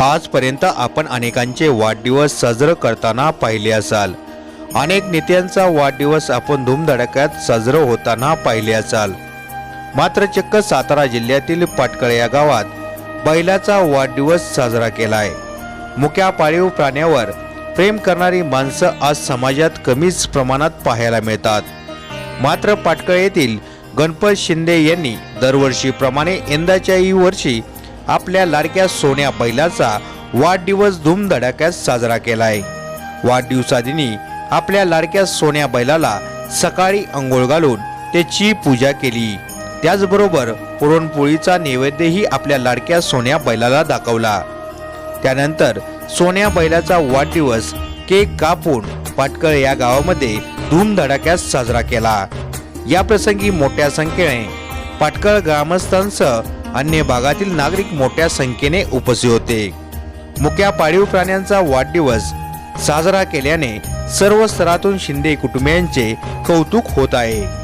आजपर्यंत आपण अनेकांचे वाढदिवस साजरं करताना पाहिले असाल. अनेक नेत्यांचा वाढदिवस आपण धूमधडाक्यात साजरं होताना पाहिले असाल. मात्र चक्क सातारा जिल्ह्यातील पाटकळ या गावात बैलाचा वाढदिवस साजरा केलाय. मुक्या पाळीव प्राण्यावर प्रेम करणारी माणसं आज समाजात कमीच प्रमाणात पाहायला मिळतात. मात्र पाटकळ येथील गणपत शिंदे यांनी दरवर्षीप्रमाणे यंदाच्याही वर्षी आपल्या लाडक्या सोन्या बैलाचा वाढदिवस धूमधडाक्यात साजरा केलाय. वाढदिवसादिनी आपल्या लाडक्या सोन्या बैलाला सकाळी अंघोळ घालून त्याची पूजा केली. त्याचबरोबर पुरणपोळीचा नैवेद्यही आपल्या लाडक्या सोन्या बैलाला दाखवला. त्यानंतर सोन्या बैलाचा वाढदिवस केक कापून पाटकळ या गावामध्ये धूमधडाक्यात साजरा केला. या प्रसंगी मोठ्या संख्येने पाटकळ ग्रामस्थांसह अन्य भागातील नागरिक मोठ्या संख्येने उपस्थित होते. मुक्या पाळीव प्राण्यांचा वाढदिवस साजरा केल्याने सर्व स्तरातून शिंदे कुटुंबियांचे कौतुक होत आहे.